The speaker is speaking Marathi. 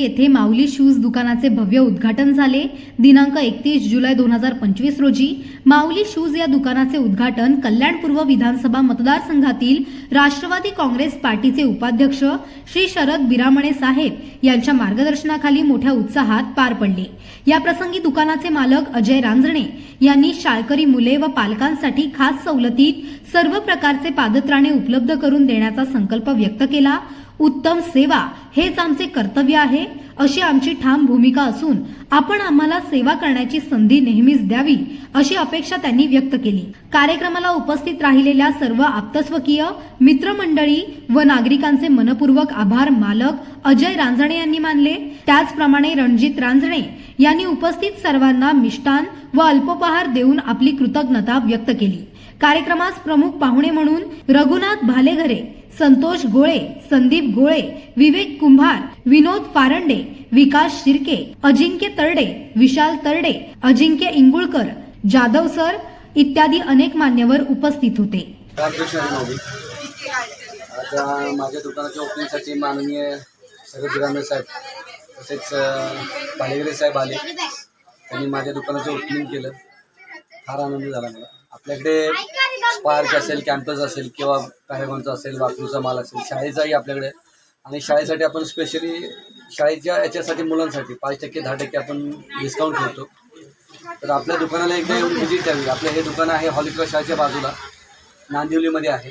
येथे माऊली शूज दुकानाचे भव्य उद्घाटन झाले. दिनांक एकतीस जुलै दोन हजार पंचवीस रोजी माऊली शूज या दुकानाचे उद्घाटन कल्याणपूर्व विधानसभा मतदारसंघातील राष्ट्रवादी काँग्रेस पार्टीचे उपाध्यक्ष श्री शरद बिरामणे साहेब यांच्या मार्गदर्शनाखाली मोठ्या उत्साहात पार पडले. या प्रसंगी दुकानाचे मालक अजय रांजणे यांनी शाळकरी मुले व पालकांसाठी खास सवलतीत सर्व प्रकारचे पादत्राणे उपलब्ध करून देण्याचा संकल्प व्यक्त केला. उत्तम सेवा हेच आमचे कर्तव्य आहे अशी आमची ठाम भूमिका असून आपण आम्हाला सेवा करण्याची संधी नेहमीच द्यावी अशी अपेक्षा त्यांनी व्यक्त केली. कार्यक्रमाला उपस्थित राहिलेल्या सर्व आप्तस्वकीय मित्रमंडळी व नागरिकांचे मनपूर्वक आभार मालक अजय रांजणे यांनी मानले. त्याचप्रमाणे रणजित रांजणे यांनी उपस्थित सर्वांना मिष्टान व अल्पोपहार देऊन आपली कृतज्ञता व्यक्त केली. कार्यक्रमास प्रमुख पाहुणे म्हणून रघुनाथ भालेघरे संतोष गोळे संदीप गोळे विवेक कुंभार विनोद फारंडे विकास शिर्के अजिंक्य तरडे विशाल तरडे अजिंक्य इंगुळकर जाधव सर इत्यादी अनेक मान्यवर उपस्थित होते. रामकृष्ण माझ्या दुकानाच्या ओपनिंगसाठी माननीय शरद बिरामे साहेब तसेच अं, पालेगरे साहेब आले. त्यांनी माझ्या दुकानाचं ओपनिंग केलं. फार आनंद झाला मला. आपल्याकडे पार्क असेल कॅम्पस असेल किंवा पॅरेगॉनचा असेल वाकूचा माल असेल शाळेचाही आपल्याकडे. आणि शाळेसाठी आपण स्पेशली शाळेच्या याच्यासाठी मुलांसाठी पाच टक्के दहा टक्के आपण डिस्काउंट ठेवतो. तर आपल्या दुकानाला एकदा येऊन व्हिजिट द्यावी आपलं हे दुकान आहे हॉलिक्रा शाळेच्या बाजूला. नांदिवलीमध्ये आहे.